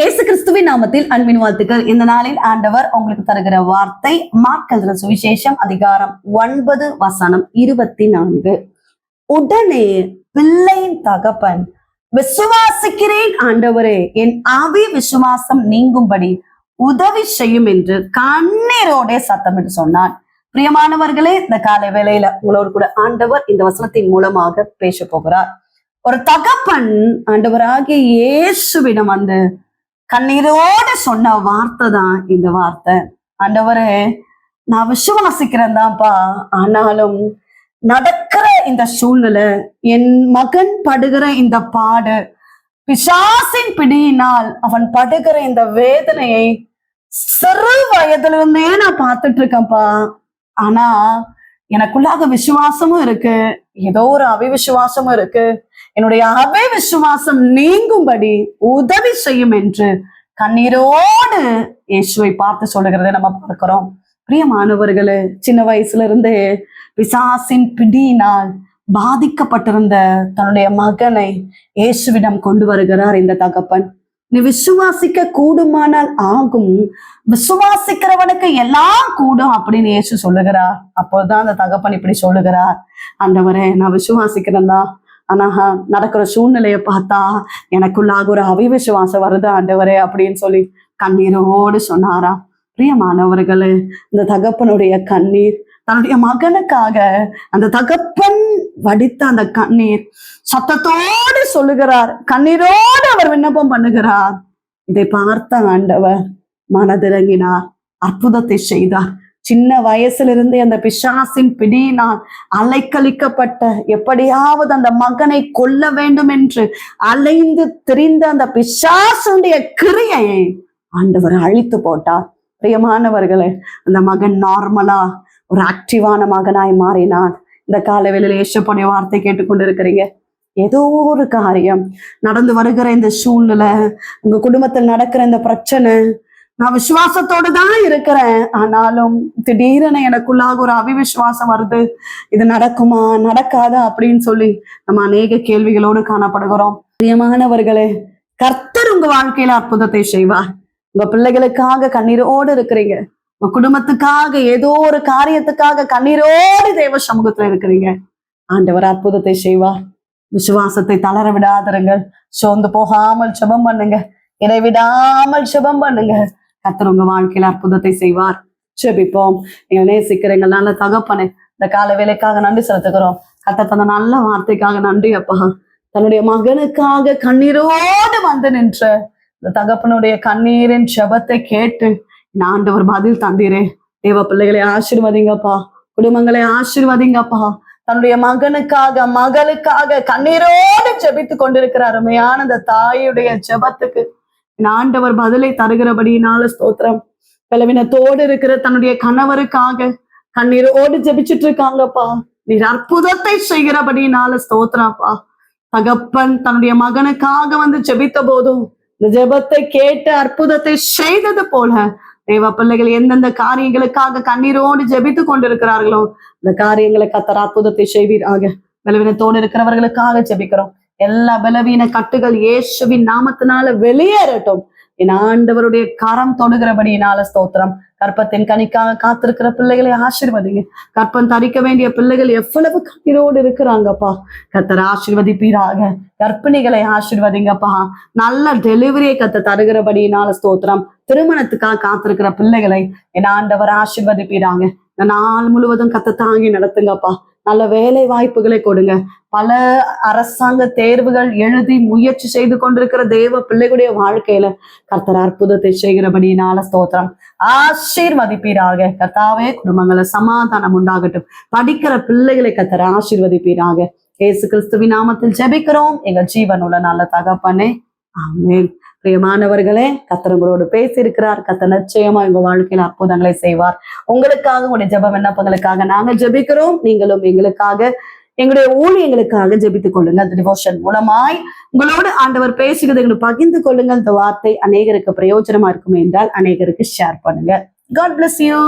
இயேசு கிறிஸ்துவின் நாமத்தில் அன்பின் வாழ்த்துக்கள். இந்த நாளில் ஆண்டவர் உங்களுக்கு தருகிற வார்த்தை மார்க்கல்ற சுவிசேஷம் அதிகாரம் ஒன்பது வசனம் இருபத்தி நான்கு உடனே பிள்ளையின் தகப்பன் விசுவாசிக்கிறேன் ஆண்டவரே என் ஆவி விசுவாசம் நீங்கும்படி உதவி செய்யும் என்று கண்ணீரோட சத்தமிட்டு சொன்னான். பிரியமானவர்களே இந்த காலை வேளையில உங்களோடு கூட ஆண்டவர் இந்த வசனத்தின் மூலமாக பேச போகிறார். ஒரு தகப்பன் ஆண்டவராகிய இயேசுவிடம் வந்து கண்ணீரோட சொன்ன வார்த்தை தான் இந்த வார்த்தை. ஆண்டவரே நான் விசுவாசிக்கிறேன் தான்ப்பா ஆனாலும் நடக்கிற இந்த சூழ்நிலை என் மகன் படுகிற இந்த பாடு பிசாசின் பிடியினால் அவன் படுகிற இந்த வேதனையை சிறு வயதுல இருந்தே நான் பார்த்துட்டு இருக்கேன்ப்பா ஆனா எனக்குள்ளாக விசுவாசமும் இருக்கு ஏதோ ஒரு அவிவிசுவாசமும் இருக்கு. என்னுடைய அவை விசுவாசம் நீங்கும்படி உதவி செய்யும் என்று கண்ணீரோடு இயேசுவை பார்த்து சொல்லுகிறத நம்ம பார்க்கிறோம். பிரியமானவர்களே சின்ன வயசுல இருந்தே பிசாசின் பிடியினால் பாதிக்கப்பட்டிருந்த தன்னுடைய மகனை இயேசுவிடம் கொண்டு வருகிறார் இந்த தகப்பன். நீ விசுவாசிக்க கூடுமானால் ஆகும். விசுவாசிக்கிறவனுக்கு எல்லாம் கூடும் அப்படின்னு இயேசு சொல்லுகிறார். அப்போதான் அந்த தகப்பன் இப்படி சொல்லுகிறார். அந்தவரை நான் விசுவாசிக்கிறேன் தான் ஆனா நடக்கிற சூழ்நிலையை பார்த்தா எனக்குள்ளாக ஒரு அவிவிசுவாசம் வருது ஆண்டவரே அப்படின்னு சொல்லி கண்ணீரோடு சொன்னாராம். பிரியமானவர்களே இந்த தகப்பனுடைய கண்ணீர் தன்னுடைய மகனுக்காக அந்த தகப்பன் வடித்த அந்த கண்ணீர் சத்தத்தோடு சொல்லுகிறார். கண்ணீரோடு அவர் விண்ணப்பம் பண்ணுகிறார். இதை பார்த்த ஆண்டவர் மனதிறங்கினார் அற்புதத்தை செய்தார். சின்ன வயசிலிருந்தே அந்த பிசாசின் பிடியினால் அலைக்கழிக்கப்பட்ட எப்படியாவது அந்த மகனை கொல்ல வேண்டும் என்று அலைந்து திரிந்த அந்த பிசாசுடைய கிரியை ஆண்டவர் அழித்து போட்டார். பிரியமானவர்களே அந்த மகன் நார்மலா ஒரு ஆக்டிவான மகனாய் மாறினான் இந்த காலவேளையில ஏசப்படைய வார்த்தை கேட்டுக்கொண்டிருக்கிறீங்க. ஏதோ ஒரு காரியம் நடந்து வருகிற இந்த சூழ்நிலை உங்க குடும்பத்தில் நடக்கிற இந்த பிரச்சனை நான் விசுவாசத்தோடு தான் இருக்கிறேன். ஆனாலும் திடீரென எனக்குள்ளாக ஒரு அவிவிசுவாசம் வருது. இது நடக்குமா? நடக்காதா? அப்படின்னு சொல்லி நம்ம அநேக கேள்விகளோடு காணப்படுகிறோம். பிரியமானவர்களே கர்த்தர் உங்க வாழ்க்கையில அற்புதத்தை செய்வார். உங்க பிள்ளைகளுக்காக கண்ணீரோடு இருக்கிறீங்க. உங்க குடும்பத்துக்காக ஏதோ ஒரு காரியத்துக்காக கண்ணீரோடு தேவ சமூகத்துல இருக்கிறீங்க. ஆண்டவர் அற்புதத்தை செய்வார். விசுவாசத்தை தளர விடாதருங்கள். சோர்ந்து போகாமல் சுபம் பண்ணுங்க. இடைவிடாமல் சுபம் பண்ணுங்க. கத்தர் உங்க வாழ்க்கையில அற்புதத்தை செய்வார். ஜெபிப்போம். நீங்க நேசிக்கிற எங்கள் நல்ல தகப்பனை இந்த கால வேலைக்காக நன்றி செலுத்துக்கிறோம் கத்த தந்த நல்ல வார்த்தைக்காக நன்றி அப்பா. தன்னுடைய மகனுக்காக கண்ணீரோடு வந்து நின்ற இந்த தகப்பனுடைய கண்ணீரின் செபத்தை கேட்டு இந்த ஆண்டவர் பதில் தந்தீரே. தேவ பிள்ளைகளை ஆசிர்வதிங்கப்பா. குடும்பங்களை ஆசிர்வதிங்கப்பா. தன்னுடைய மகனுக்காக மகளுக்காக கண்ணீரோடு ஜெபித்து கொண்டிருக்கிற அருமையான அந்த தாயுடைய ஜெபத்துக்கு. ஆண்டவர் பதிலை தருகிறபடினால ஸ்தோத்திரம். பலவீனத்தோடு இருக்கிற தன்னுடைய கணவருக்காக கண்ணீரோடு ஜெபிச்சுட்டு இருக்காங்கப்பா. நீர் அற்புதத்தை செய்கிறபடினால ஸ்தோத்திரப்பா. தகப்பன் தன்னுடைய மகனுக்காக வந்து ஜெபித்த போதும் இந்த ஜெபத்தை கேட்டு அற்புதத்தை செய்தது போல தேவ பிள்ளைகள் எந்தெந்த காரியங்களுக்காக கண்ணீரோடு ஜெபித்து கொண்டிருக்கிறார்களோ இந்த காரியங்களை கத்தர் அற்புதத்தை செய்வீராக. பலவீனத்தோடு இருக்கிறவர்களுக்காக ஜெபிக்கிறோம். எல்லா பலவீன கட்டுகள் இயேசுவின் நாமத்தினால வெளியேறட்டும். என் ஆண்டவருடைய கரம் தொடுகிறபடியினால ஸ்தோத்திரம். கற்பத்தின் கனிக்காக காத்திருக்கிற பிள்ளைகளை ஆசிர்வதிங்க. கற்பம் தரிக்க வேண்டிய பிள்ளைகள் எவ்வளவு கண்ணீரோடு இருக்கிறாங்கப்பா. கத்தர் ஆசிர்வதிப்பீராக. கர்ப்பிணிகளை ஆசிர்வதிங்கப்பா. நல்ல டெலிவரியை கத்த தருகிறபடியினால ஸ்தோத்திரம். திருமணத்துக்காக காத்திருக்கிற பிள்ளைகளை என் ஆண்டவர் ஆசிர்வதிப்பீராங்க நாள் முழுவதும் கத்த தாங்கி நடத்துங்கப்பா. நல்ல வேலை வாய்ப்புகளை கொடுங்க. பல அரசாங்க தேர்வுகள் எழுதி முயற்சி செய்து கொண்டிருக்கிற தேவ பிள்ளைகளுடைய வாழ்க்கையில கர்த்தர் அற்புதத்தை செய்கிறபடியினால ஸ்தோத்திரம். ஆசீர்வதிப்பீராக. கர்த்தாவே குடும்பங்களை சமாதானம் உண்டாகட்டும். படிக்கிற பிள்ளைகளை கர்த்தர் ஆசீர்வதிப்பீராக. இயேசு கிறிஸ்துவின் நாமத்தில் ஜெபிக்கிறோம். எங்கள் ஜீவனுள்ள நல்ல தகப்பனே. ஆமேன். பிரியமானவர்களே கத்தர் உங்களோடு பேசியிருக்கிறார். கத்த நிச்சயமா உங்க வாழ்க்கையில அற்புதங்களை செய்வார். உங்களுக்காக உங்களுடைய ஜெப விண்ணப்பங்களுக்காக நாங்க ஜெபிக்கிறோம். நீங்களும் எங்களுக்காக எங்களுடைய ஊழியங்களுக்காக ஜெபித்துக் கொள்ளுங்க அந்த டிவோஷன் மூலமாய் உங்களோடு ஆண்டவர் பேசுகிறது எங்களுக்கு பகிர்ந்து கொள்ளுங்கள். இந்த வார்த்தை அநேகருக்கு பிரயோஜனமா இருக்கும் என்றால் அநேகருக்கு ஷேர் பண்ணுங்க காட் பிளஸ் யூ